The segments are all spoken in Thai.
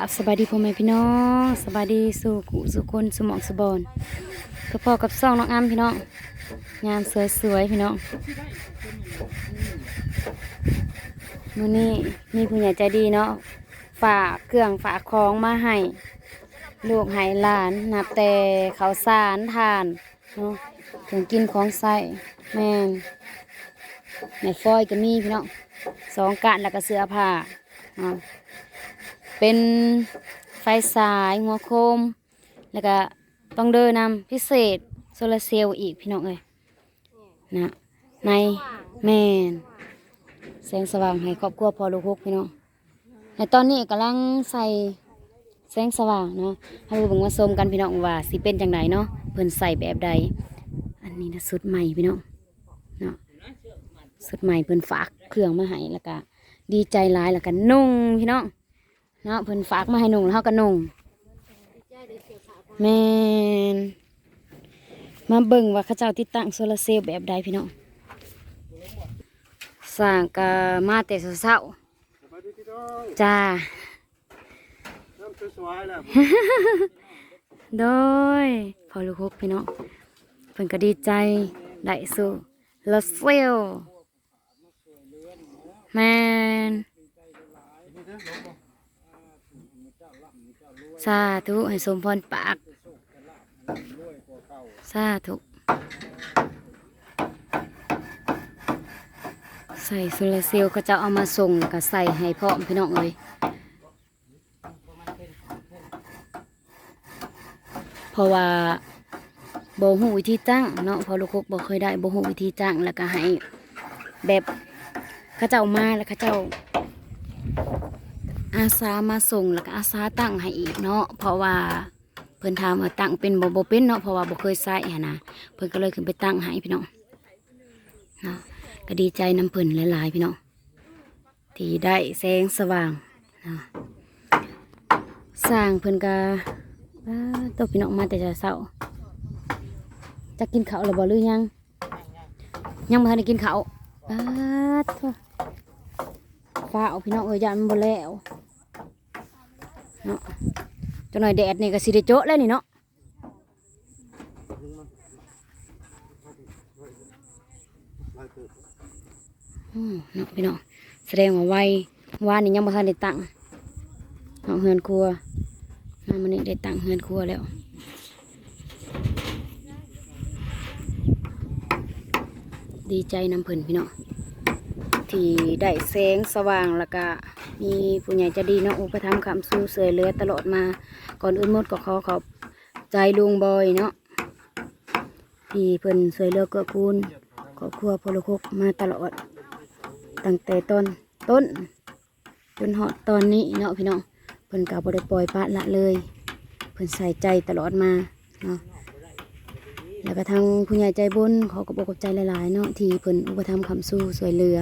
ครับสบายดีพ่อแม่พี่น้องสบายดีสู่กุสู่คนสมองสบอนก็พอกับซองน้องอ้ำพี่น้องงามสวยๆพี่น้องมื้อนี้มีผู้ใหญ่ใจดีเนาะฝากเครื่องฝากของมาให้ลูกให้หลานนับแต่ข้าวสารทานเนาะเครื่องกินของใส่แม่นในฟอยก็มีพี่น้องสองกะแล้วก็เสื้อผ้าเนา เป็นไฟสายหัวโคม แล้วก็ต้องเดินนำพิเศษโซลาร์เซลล์อีกพี่น้องเอ้ยนะในแมนแสงสว่างให้ครอบครัวพอลูกหกพี่น้องในตอนนี้กำลังใส่แสงสว่างเนาะให้เบิ่งมาชมกันพี่น้องว่าสิเป็นจังไดเนาะเพิ่นใส่แบบใด อันนี้นะสุดใหม่พี่น้องเนาะสุดใหม่เพิ่นฝากเครื่องมาให้แล้วก็ดีใจหลายแล้วก็นุ่งพี่น้อง เนาะเพิ่นฝากมาให้นุ่งแล้วเฮาก็นุ่งแม่นมาเบิ่งว่าเขาเจ้าติดตั้งโซลาร์เซลล์แบบใดพี่น้องสร้างก็มาแต่เช้าสวัสดีพี่น้องๆจ้าน้ำสวยๆแล้วโดยพอลูกฮกพี่น้องเพิ่นก็ดีใจได้สู่โซลาร์เซลล์แม่น สาธุให้สมพรปาก สาธุ ใส่โซลาเซลล์ก็จะเอามาส่งแล้วก็ใส่ให้พร้อพี่น้องเลยเพราะว่าโบหูวิธีตั้งเนาะพอลูกคุกบอกเคยได้โบหูวิธีตั้งแล้วก็ให้แบบเขาเจ้ามาแล้วเขาเจ้า อาสามาส่งแล้วก็อาสาตั้งให้อีกเนาะเพราะว่าเพิ่นถามว่าตั้งเป็นบ่บ่เป็นเนาะเพราะว่าบ่เคยใส่หนะเพิ่นก็เลยขึ้นไปตั้งให้พี่น้องเนาะก็ดีใจน้ำเพิ่นหลายๆพี่น้องที่ได้แสงสว่างเนาะสร้างเพิ่นก็ตัวพี่น้องมาแต่เช้าจะกินข้าวหรือบ่หรือยัง ยังบ่ทันได้กินข้าวป้าดโถ่ฟ้าเอาพี่น้องเอ้ยยันบ่แล้ว เนาะจังหน่อยแดดนี่ก็สิได้โจ๊ะแล้วนี่เนาะอืมเนาะพี่น้องแสดงว่าไววานนี่ยังบ่ทันได้ตั้งเนาะเฮือนครัวน้ามันนี่ได้ตั้งเฮือนครัวแล้วดีใจนำเพิ่นพี่น้อง ที่ได้แสงสว่างแล้วก็มีผู้ใหญ่จะดีเนาะอุปถัมภ์คำสู้เสยเลือตลอดมา ก่อนอื่นหมดก็ขอขอบใจลุงบอยเนาะที่เพิ่นช่วยเลือเกื้อกูลครอบครัวพลคกมาตลอด ตั้งแต่ต้นต้น จนหอดตอนนี้เนาะพี่น้องเพิ่นกับบริปล่อยปละละเลย เพิ่นใส่ใจตลอดมาเนาะแล้วก็ทางผู้ใหญ่ใจบุญขอขอบอกขอบใจหลายๆเนาะที่เพิ่นอุปถัมภ์คำสู้ช่วยเหลือ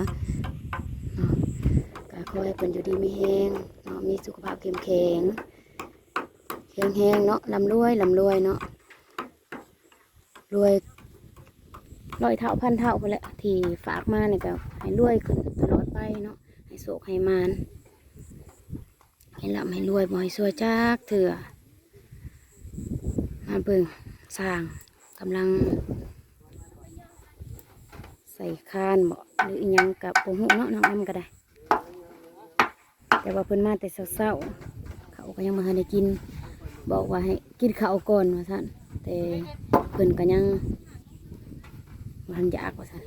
อให้เพิ่นอยู่ดีมีแห้งเนาะมีสุขภาพเข้มแข็งแข็งแห้งเนาะลำรวยลำรวยเนาะรวยร้อยเท่าพันเท่าไปแหละที่ฝากมาเนี่ยก็ให้รวยขึ้นตลอดไปเนาะให้โศกให้มานให้ลำให้รวยบ่ให้ซวยจากเถื่อมาเบิ่งสร้างกำลัง ใส่คานบ่หรืออีหยังกับปูหูเนาะน้องอ้ำก็ได้ แต่ว่าเพิ่นมาแต่เช้าๆเขาก็ยังมาได้กิน บอกว่าให้กินข้าวก่อนว่าท่านแต่เพิ่นก็ยังบ่ทันอยากว่าท่าน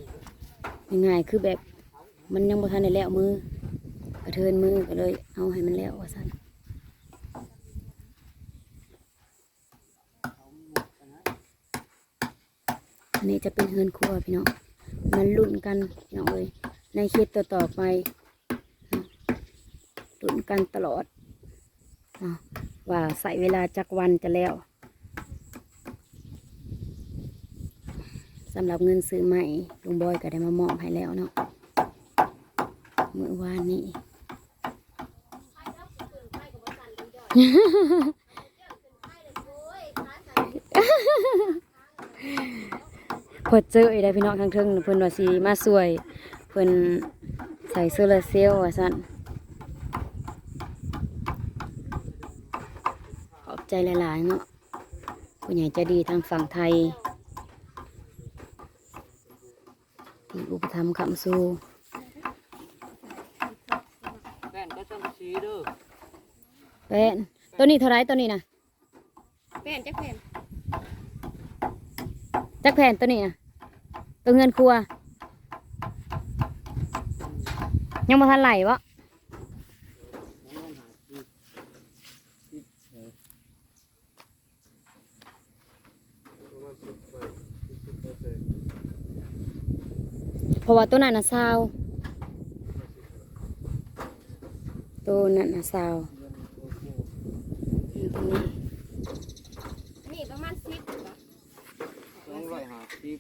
ง่ายๆคือแบบมันยังบ่ทันได้แล้วมือกระเทินมือก็เลยเอาให้มันแล้วว่าท่านอันนี้จะเป็นเฮือนครัวพี่น้องมันลุ่นกันพี่น้องเลยในคลิปต่อๆไป กันตลอดว่าใส่เวลาจักวันจะแล้วสำหรับเงินซื้อใหม่ลุงบอยก็ได้มามอบให้แล้วเนาะเมื่อวานนี้พอเจอไอ้ได้พี่น้องทางเทิงน่ะเพิ่นว่าสิมาสวย เพิ่นใส่โซลาร์เซลล์ว่าซั่น ใจหลาย ๆ เนาะผู้ใหญ่ใจะดีทางฝั่งไทย ที่อุปถัมภ์คำสู้แป้นก็ต้องชี้เด้อเป็นตัวนี้เท่าไรตัวนี้นะแป้นจักแผ่นจักแผ่นตัวนี้นะตัวเงินครัว ยังมาทันไหลวะประมาณสิบไปสิบเปอร์เซ็นต์ เพ ราะว่าตัวนั้นน่ะซาวตัวนั้นน่ะซาวนี่ตัวนี้อันนี้ประมาณสิบเหรอสองร้อยห้าสิบ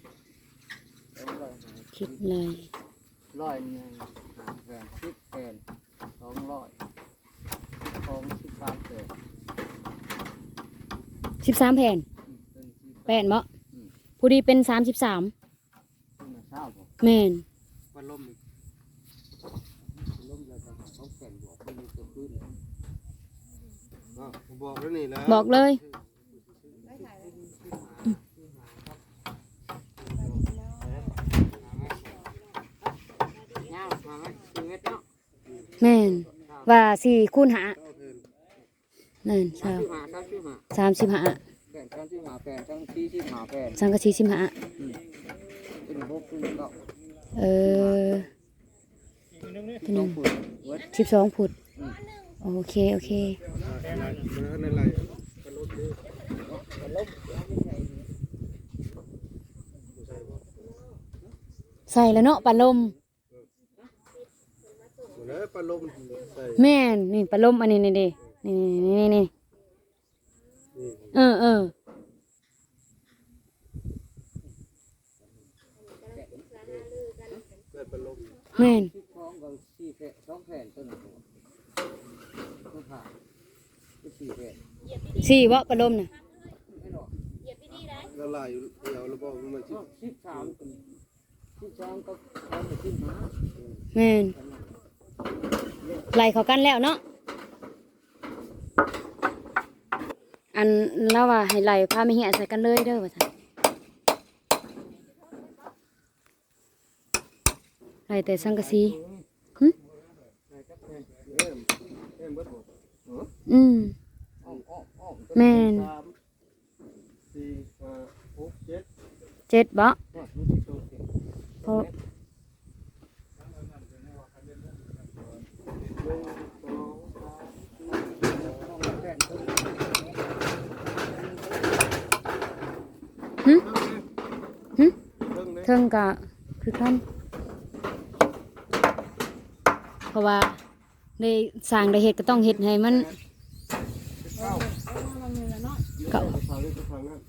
สองร้อยห้าคิดเลยร้อยหนึ่งห้าแผ่นสิบแผ่นสองร้อยสองสิบสามแผ่นสิบสามแผ่นอืมเป็นสิบแผ่นบ่ผู้ดีเป็นสามสิบสามเป็นเช้าบ่ แม่นวันลมอีกล้มแล้วก็เขาแผ่นบวกเป็นตัวขึ้นอะผมบอกแล้วนี่แล้วบอกเลยไม่ถ่ายเลยเงามาไหมชีวิตเนาะแม่นว่าสี่คูณหาเก้าเพนนั่นสาสามมสิบห้าสามสิบห้าสามสิบห้าแผ่นสามสิบห้าแผ่นทั้งสี่สิบห้าแผ่นสังกะสีสิบห้า เป็นหกเป็นเก้าเออตัวหนึ่งสิบสองฟุตโอเค โอเคใส่แล้วเนาะปลาลมมันเลยปลาลมใส่แม่นนี่ปลาลมอันนี้นี่ดินี่นี่นี่นี่นี่เออเออ ใส่ปลาลม แม่นสิบสองกับสี่แผ่นสองแผ่นต้นหนึ่งก็ผ่าก็สี่แผ่นสี่วะปลาลมน่ะไม่หรอกละลายอยู่เดียวแล้วบอกมันสิสิบสามกันสิบสามก็เอาไปขึ้นมาแม่นไล่เขากันแล้วเนาะอันเราว่าให้ไล่พาไม่เหี้ยใส่กันเลยเด้อว่าซั่น ไล่แต่สังกะสีเอ็มเอ็มเบิดหมดอืมอ้อมอ้อมอ้อมแม่นสามสี่ห้าหกเจ็ดเจ็ดบ่ว่ามันสิโตเก่งเพราะหนึ่งสองสามต้องแผ่นต้นหึหึเบิ่งเลยเทิงกะคือกันเพ ราะว่าได้สร้างได้เฮ็ดก็ต้องเฮ็ดให้มันเก้าเก่าทางนี้ก็ทางนั้น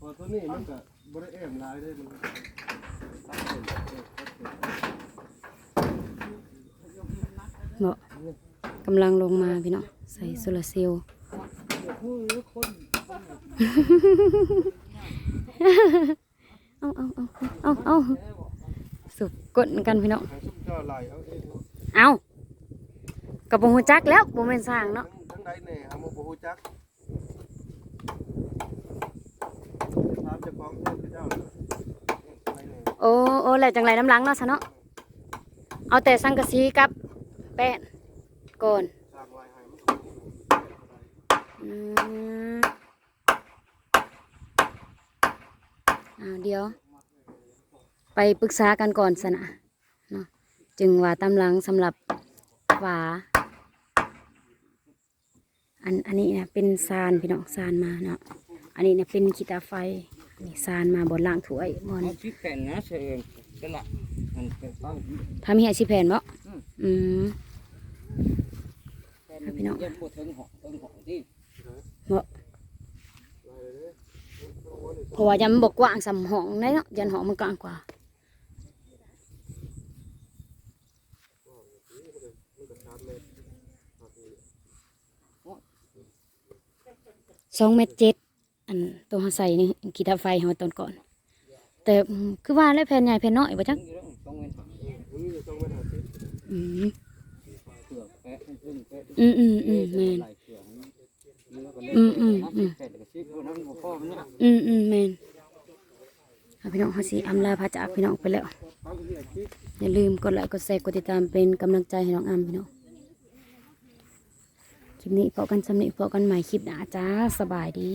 พอตัวนี้มันก็บ่ได้แอมหลายได้มันตัดเส้นตัดเส้นตัดเส้นเนาะกำลังลงมาพี่เนาะใส่โซลาร์เซลล์เอาเอาเอาเอาเอาสุ กกดกันพี่เนาะทางซุปเจ้าไหลเอาเองเอากับบ่ฮู้จักแล้วบ่แม่นสร้างเนาะทั้งใดแน่หาบ่ฮู้จักถามเจ้าของเจ้าคือเจ้าไปแน่โอ้โอ้แล้วจังไรน้ำหลังเนาะซะเนาะเอาแต่สังกะสีกับแป้นก่อนสร้างไว้ให้มันอืมอ่าเดี๋ยว ไปปรึกษากันก่อนสนะเนาะจึงว่าตำหลังสำหรับฝาอันอันนี้นะเป็นซานพี่น้องซานมาเนาะอันนี้เนี่ยเป็นขีตาไฟนนี้ซานมาบนล่างถ้วยบนเอาสิบแผ่นนะเสียเองเป็นละมันเป็นต้องทำให้สิแผ่นบ่อืมอืมพี่น้องยังบ่เพราะว่ายันมันบกกว้างสำหองได้เนาะยันหองมันกว้างกว่า สองเมตรเจ็ดอันตัวเขาใส่นี่กีตาไฟเขาตอนก่อน แต่อืมคือว่าแล้วแผ่นใหญ่แผ่นน้อยบ่จักต้องอยู่แล้วต้องเงินหามันมีอยู่ต้องมาหาสิอืมเผือกแปะให้อึ้งเป็ดอืมอืมอืมแม่นหลายเสือเนื้อก็เล่นอืมอืมอืมเป็ดกับชิบพวกนั้นบ่พอมันเนี่ยอืมอืมแม่นเอาพี่น้องเฮาสิอำลาพระจากพี่น้องไปแล้วเขาเรียกคิดอย่าลืมกดไลค์กดแชร์กดติดตามเป็นกำลังใจให้น้องอำพี่น้อง คลิปนี้พบกันสำเร็จพบกันใหม่คลิปหน้าจ้าสบายดี